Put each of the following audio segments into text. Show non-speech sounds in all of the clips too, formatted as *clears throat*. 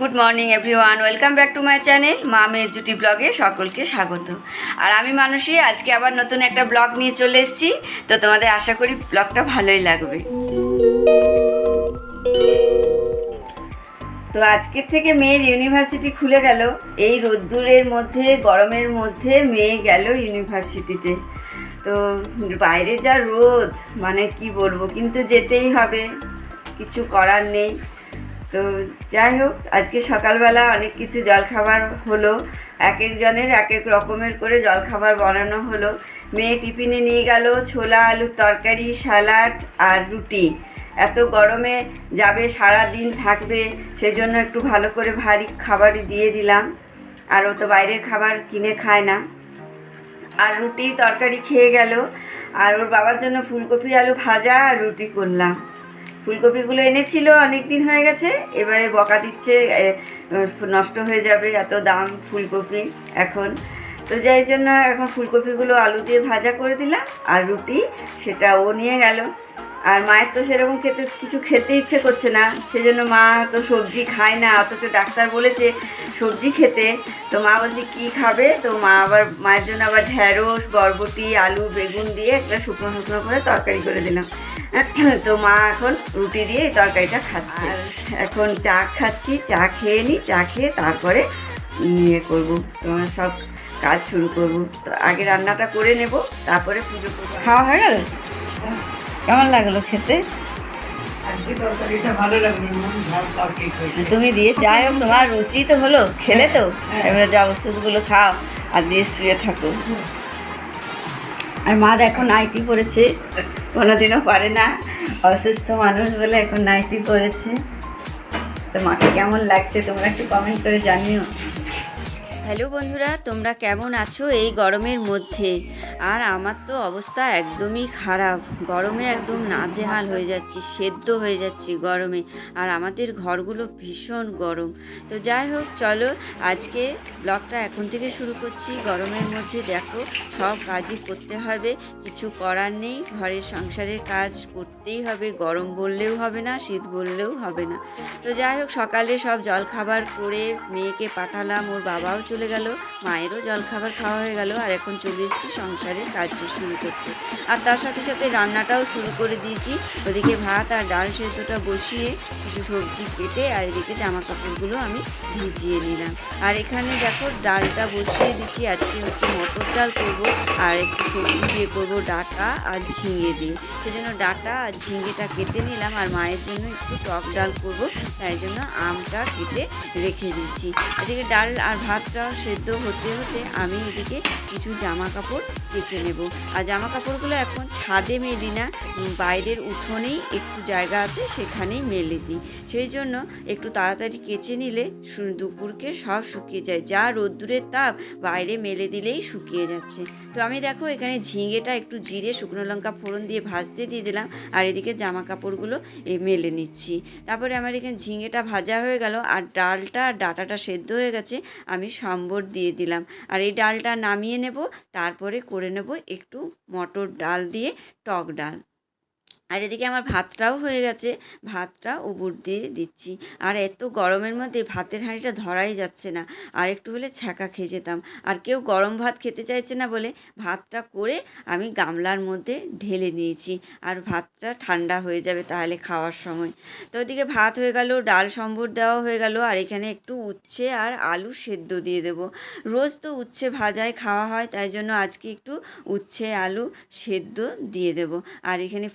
Good morning everyone welcome back to my channel মা মেয়ের জুটি ব্লগে সকলকে স্বাগত। আর আমি মানুষই আজকে আবার নতুন একটা ব্লগ নিয়ে চলে এসেছি। তো তোমাদের আশা করি ব্লগটা ভালোই লাগবে। তো আজকের থেকে মেয়ের ইউনিভার্সিটি খুলে গেল। এই রোদ্দুরের মধ্যে, গরমের মধ্যে মেয়ে গেল ইউনিভার্সিটিতে তো বাইরে যা রোদ মানে কি বলব, কিন্তু যেতেই হবে। কিছু করার নেই। তো যাই হোক, আজকে সকালবেলা অনেক কিছু জলখাবার হলো। এক একজনের এক এক রকমের করে জলখাবার বানানো হলো। মেয়ে টিফিনে নিয়ে গেল ছোলা, আলুর তরকারি, স্যালাড আর রুটি। এত গরমে যাবে সারা দিন থাকবে, সেজন্য একটু ভালো করে ভারী খাবারই দিয়ে দিলাম। আর ও তো বাইরের খাবার কিনে খায় না। আর রুটি তরকারি খেয়ে গেল। আর ওর বাবার জন্য ফুলকপি, আলু ভাজা আর রুটি করলাম। ফুলকপিগুলো এনেছিল অনেক দিন হয়ে গেছে। এবারে বকা দিচ্ছে নষ্ট হয়ে যাবে এত দাম ফুলকপি এখন। তো যাই জন্য এখন ফুলকপিগুলো আলু দিয়ে ভাজা করে দিলাম, আর রুটি সেটা ও নিয়ে গেল। আর মায়ের তো সেরকম খেতে কিছু খেতে ইচ্ছে করছে না। সেজন্য মা তো সবজি খায় না অথচ ডাক্তার বলেছে সবজি খেতে। তো মা বলছে কি খাবে? তো মা আবার মায়ের জন্য আবার ঢ্যাঁড়স বরবটি আলু বেগুন দিয়ে একটা শুকনো শুকনো করে তরকারি করে দিলাম। *clears throat* তো মা এখন রুটি দিয়ে এই তরকারিটা খাচ্ছে। আর এখন চা খাচ্ছি চা খেয়ে নিই চা খেয়ে তারপরে ইয়ে করব তোমার সব কাজ শুরু করব। তো আগে রান্নাটা করে নেব তারপরে পুজো করব। খাওয়া হয়ে গেল? কেমন লাগল খেতে? তুমি দিয়ে যাই হোক তোমার রুচি তো হলো খেলে তো। এবারে যা ওষুধগুলো খাও আর দিয়ে শুয়ে থাকো। আর মা এখন নাইটি পরেছে কোনোদিনও পারে না। অসুস্থ মানুষ বলে এখন নাইটি পরেছে। তো মাকে কেমন লাগছে তোমরা একটু কমেন্ট করে জানিও। হ্যালো বন্ধুরা, তোমরা কেমন আছো এই গরমের মধ্যে? আর আমার তো অবস্থা একদমই খারাপ। গরমে একদম নাজেহাল হয়ে যাচ্ছি, সেদ্ধ হয়ে যাচ্ছি গরমে। আর আমাদের ঘরগুলো ভীষণ গরম। তো যাই হোক, চলো আজকে ব্লগটা এখন থেকে শুরু করছি। গরমের মধ্যে দেখো, সব কাজই করতে হবে। কিছু করার নেই, ঘরের সংসারের কাজ করতেই হবে। গরম বললেও হবে না, শীত বললেও হবে না। তো যাই হোক, সকালে সব জলখাবার করে মেয়েকে পাঠালাম, ওর বাবাও চলে গেল। মায়েরও জলখাবার খাওয়া হয়ে গেল আর এখন চলে এসেছি সংসারের কাজ শুরু করতে। আর তার সাথে সাথে রান্নাটাও শুরু করে দিয়েছি। ওদিকে ভাত আর ডাল সেদ্ধটা বসিয়ে কিছু সবজি কেটে আর এদিকে জামা কাপড়গুলো আমি ভিজিয়ে নিলাম। আর এখানে দেখো ডালটা বসিয়ে দিচ্ছি। আজকে হচ্ছে মটর ডাল করব আর একটু সবজি দিয়ে করব ডাটা আর ঝিঙে দিয়ে। সেজন্য ডাটা আর ঝিঙেটা কেটে নিলাম আর মায়ের জন্য একটু টক ডাল করব। তাই জন্য আমটা কেটে রেখে দিচ্ছি। এদিকে ডাল আর ভাতটা সেদ্ধ হতে হতে আমি এদিকে কিছু জামা কাপড় কেচে নেব। আর জামা কাপড়গুলো এখন ছাদে মেলি না বাইরের উঠোনেই একটু জায়গা আছে, সেখানেই মেলে দিই। সেই জন্য একটু তাড়াতাড়ি কেচে নিলে দুপুরকে সব শুকিয়ে যায়। যা রোদ্দুরের তাপ, বাইরে মেলে দিলেই শুকিয়ে যাচ্ছে। তো আমি দেখো এখানে ঝিঙেটা একটু জিরে, শুকনো লঙ্কা ফোড়ন দিয়ে ভাজতে দিয়ে দিলাম, আর এদিকে জামা কাপড়গুলো মেলে নিচ্ছি। তারপরে আমার এখানে ঝিঙেটা ভাজা হয়ে গেল, আর ডালটা, ডাটাটা সেদ্ধ হয়ে গেছে, আমি সম্বর দিয়ে দিলাম। আর এই ডালটা নামিয়ে নেব, তারপরে করে নেব একটু মটর ডাল দিয়ে টক ডাল। আর এদিকে আমার ভাতটাও হয়ে গেছে। ভাতটা উবুর দিয়ে দিচ্ছি। আর এত গরমের মধ্যে ভাতের হাঁড়িটা ধরাই যাচ্ছে না। আর একটু হলে ছ্যাঁকা খেয়ে যেতাম। আর কেউ গরম ভাত খেতে চাইছে না বলে ভাতটা করে আমি গামলার মধ্যে ঢেলে নিয়েছি। আর ভাতটা ঠান্ডা হয়ে যাবে তাহলে খাওয়ার সময়। তো ওদিকে ভাত হয়ে গেল, ডাল সম্বর দেওয়া হয়ে গেল। আর এখানে একটু উচ্ছে আর আলু সেদ্ধ দিয়ে দেবো। রোজ তো উচ্ছে ভাজায় খাওয়া হয়, তাই জন্য আজকে একটু উচ্ছে, আলু সেদ্ধ দিয়ে দেব। আর এখানে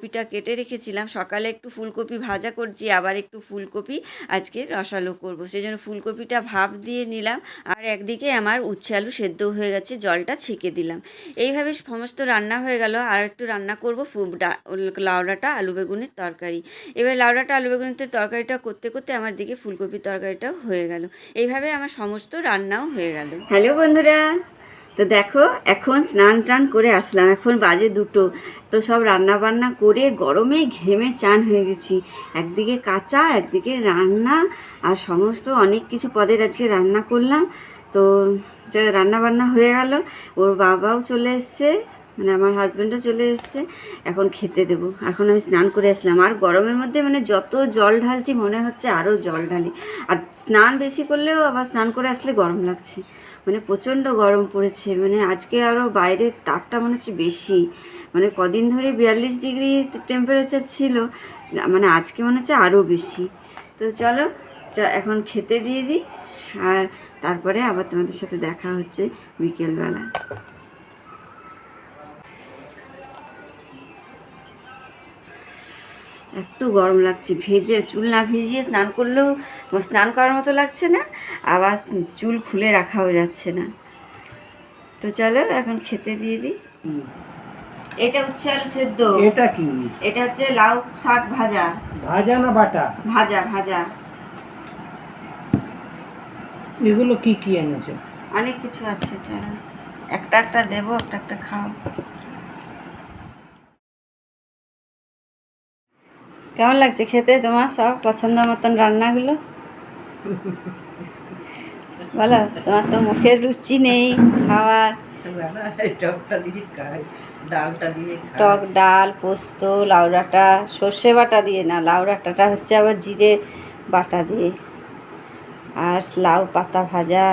ফুলকপিটা কেটে রেখেছিলাম। সকালে একটু ফুলকপি ভাজা করছি, আবার একটু ফুলকপি আজকে রসালো করব। সেই জন্য ফুলকপিটা ভাপ দিয়ে নিলাম আর একদিকে আমার উচ্ছে আলু সেদ্ধ হয়ে গেছে, জলটা ছেঁকে দিলাম। এইভাবে সমস্ত রান্না হয়ে গেল। আর একটু রান্না করব ফু- ডা- লাউ ডাঁটা আলু বেগুনের তরকারি। এবার লাউ ডাঁটা আলু বেগুনের তরকারিটা করতে করতে আমার দিকে ফুলকপির তরকারিটাও হয়ে গেল। এইভাবে আমার সমস্ত রান্নাও হয়ে গেল। হ্যালো বন্ধুরা তো দেখো, এখন স্নান টান করে আসলাম। এখন বাজে দুটো। তো সব রান্না বান্না করে গরমে ঘেমে চান হয়ে গেছি। একদিকে কাঁচা, একদিকে রান্না আর সমস্ত অনেক কিছু পদের আজকে রান্না করলাম। তো রান্না বান্না হয়ে গেল। ওর বাবাও চলে এসছে মানে আমার হাজব্যান্ডও চলে এসেছে। এখন খেতে দেবো। এখন আমি স্নান করে আসলাম। আর গরমের মধ্যে মানে যত জল ঢালছি মনে হচ্ছে আরও জল ঢালি। আর স্নান বেশি করলেও আবার স্নান করে আসলে গরম লাগছে। মানে প্রচণ্ড গরম পড়েছে মানে আজকে আরও বাইরের তাপটা মনে হচ্ছে বেশি। মানে কদিন ধরে বিয়াল্লিশ ডিগ্রি টেম্পারেচার ছিল মানে আজকে মনে হচ্ছে আরও বেশি। তো চলো এখন খেতে দিয়ে দিই, আর তারপরে আবার তোমাদের সাথে দেখা হচ্ছে বিকেলবেলা। এত গরম লাগছে ভেজে চুল না ভিজিয়ে স্নান করলেও স্নান করার মতো লাগছে না আবার চুল খুলে রাখাও যাচ্ছে না। তো চলো এখন খেতে দিয়ে দিই। এটা উচ্ছে আলু সেদ্ধ। এটা কি? এটা হচ্ছে লাউ শাক ভাজা। ভাজা না বাটা? ভাজা ভাজা। এগুলো কি কি এনেছো? অনেক কিছু আছে চলো। একটা একটা দেবো একটা একটা খাও কেমন লাগছে খেতে তোমার সব পছন্দ মতন রান্নাগুলো? বলো তোমার তো মুখের রুচি নেই খাওয়ার। টক ডাল পোস্ত লাউ ডাঁটা সর্ষে বাটা দিয়ে না লাউ ডাঁটাটা হচ্ছে আবার জিরে বাটা দিয়ে। আর লাউ পাতা ভাজা।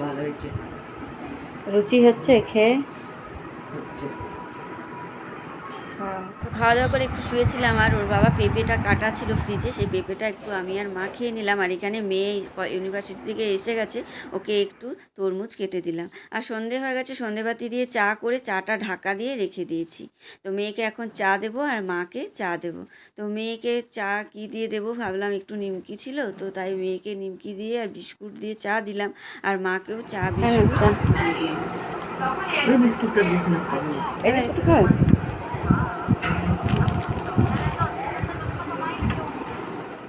ভালো হয়েছে। রুচি হচ্ছে খেয়ে? হচ্ছে। তো খাওয়া দাওয়া করে একটু শুয়েছিলাম আর ওর বাবা পেঁপেটা কাটা ছিল ফ্রিজে সেই পেঁপেটা একটু আমি আর মা খেয়ে নিলাম আর এখানে মেয়ে ইউনিভার্সিটি থেকে এসে গেছে ওকে একটু তরমুজ কেটে দিলাম। আর সন্ধে হয়ে গেছে সন্ধেবাতি দিয়ে চা করে চাটা ঢাকা দিয়ে রেখে দিয়েছি। তো মেয়েকে এখন চা দেবো আর মাকে চা দেবো। তো মেয়েকে চা কি দিয়ে দেবো ভাবলাম একটু নিমকি ছিল তো তাই মেয়েকে নিমকি দিয়ে আর বিস্কুট দিয়ে চা দিলাম আর মাকেও চা বিস্কুট ওই বিস্কুটটা দিস না খাব এই বিস্কুট খাও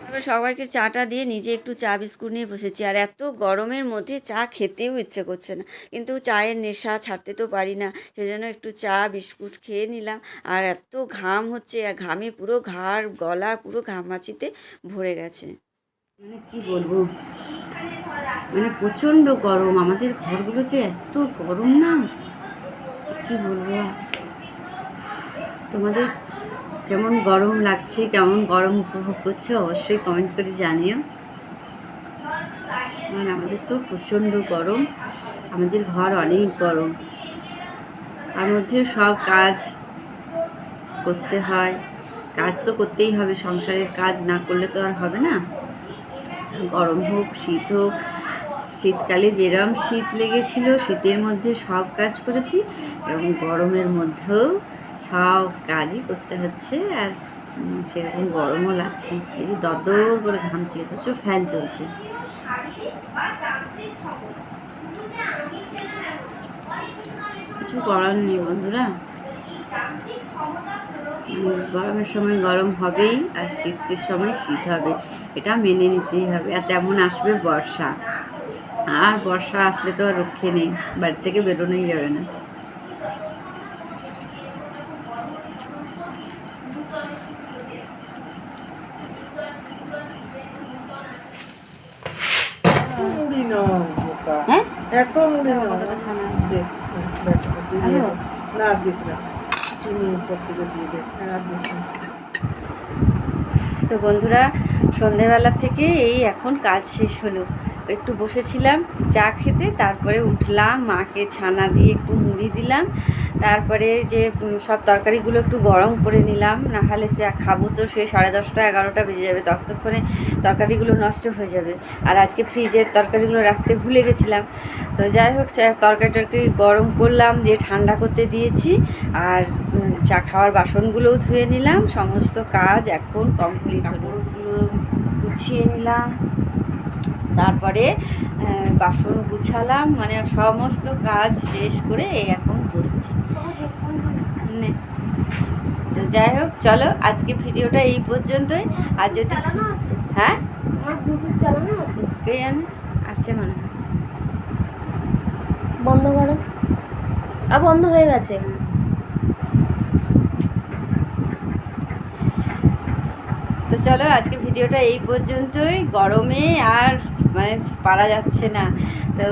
তারপরে সবাইকে চাটা দিয়ে নিজে একটু চা বিস্কুট নিয়ে বসেছি। আর এত গরমের মধ্যে চা খেতেও ইচ্ছে করছে না। কিন্তু চায়ের নেশা ছাড়তে তো পারি না। সেজন্য একটু চা বিস্কুট খেয়ে নিলাম। আর এত ঘাম হচ্ছে, আর ঘামে পুরো ঘাড়, গলা পুরো ঘামাচিতে ভরে গেছে। মানে কি বলব? মানে প্রচণ্ড গরম। আমাদের ঘরগুলো যে এত গরম না? কি বলব? তোমাদের কেমন গরম লাগছে, কেমন গরম উপভোগ করছে, অবশ্যই কমেন্ট করে জানিও। আর আমাদের তো প্রচণ্ড গরম, আমাদের ঘর অনেক গরম। তার মধ্যে সব কাজ করতে হয়, কাজ তো করতেই হবে, সংসারের কাজ না করলে তো আর হবে না। গরম হোক, শীত হোক, শীতকালে যেরম শীত লেগেছিল, শীতের মধ্যে সব কাজ করেছি, এবং গরমের মধ্যেও সব কাজই করতে হচ্ছে আর সেরকম গরমও লাগছে। এই যে দরদর করে ঘামছে, অথচ ফ্যান চলছে। কিছু করার নেই বন্ধুরা। গরমের সময় গরম হবেই আর শীতের সময় শীত হবে। এটা মেনে নিতেই হবে। আর তেমন আসবে বর্ষা। আর বর্ষা আসলে তো আর রক্ষে নেই। বাড়ি থেকে বেরোনোই যাবে না মুড়ি না বোকা হ্যাঁ এত মনে না। দে ব্যাটাটা দিয়ে না আর দিস না। চিনি উপর থেকে দিয়ে দে আর দিস না। তো বন্ধুরা সন্ধেবেলা থেকে এই এখন কাজ শেষ হলো। একটু বসেছিলাম চা খেতে তারপরে উঠলাম মাকে ছানা দিয়ে একটু মুড়ি দিলাম তারপরে যে সব তরকারিগুলো একটু গরম করে নিলাম না হলে সে খাব তো সে সাড়ে দশটা এগারোটা বেজে যাবে ততক্ষণে তরকারিগুলো নষ্ট হয়ে যাবে। আর আজকে ফ্রিজের তরকারিগুলো রাখতে ভুলে গেছিলাম। তো যাই হোক চা- তরকারি টরকারি গরম করলাম দিয়ে ঠান্ডা করতে দিয়েছি আর চা খাওয়ার বাসনগুলোও ধুয়ে নিলাম সমস্ত কাজ এখন কমপ্লিট কাপড়গুলো গুছিয়ে নিলাম। তারপরে বাসন গুছালাম মানে সমস্ত কাজ শেষ করে এখন বসছি। তো যাই হোক চলো আজকে ভিডিওটা এই পর্যন্তই। আর যদি চালানো আছে? হ্যাঁ? কে জানে? আছে মনে হয়। বন্ধ করো। আর বন্ধ হয়ে গেছে। তো চলো আজকে ভিডিওটা এই পর্যন্তই। গরমে আর মানে পারা যাচ্ছে না। তো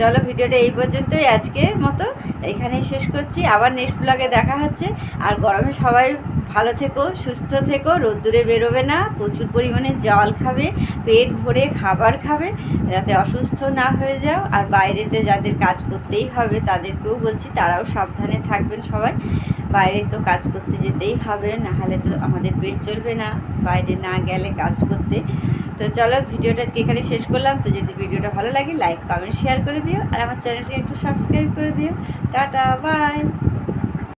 চলো ভিডিওটা এই পর্যন্তই আজকের মতো। এখানেই শেষ করছি। আবার নেক্সট ব্লগে দেখা হচ্ছে। আর গরমে সবাই ভালো থেকো, সুস্থ থেকো। রোদ্দুরে বেরোবে না। প্রচুর পরিমাণে জল খাবে, পেট ভরে খাবার খাবে, যাতে অসুস্থ না হয়ে যাও। আর বাইরেতে যাদের কাজ করতেই হবে, তাদেরকেও বলছি, তারাও সাবধানে থাকবেন সবাই। বাইরে তো কাজ করতে যেতেই হবে, নাহলে তো আমাদের পেট চলবে না, বাইরে না গেলে কাজ করতে। তো চলো ভিডিওটা আজকে এখানে শেষ করলাম। তো যদি ভিডিওটা ভালো লাগে লাইক কমেন্ট শেয়ার করে দিও। আর আমার চ্যানেলটি একটু সাবস্ক্রাইব করে দিও। Tata bye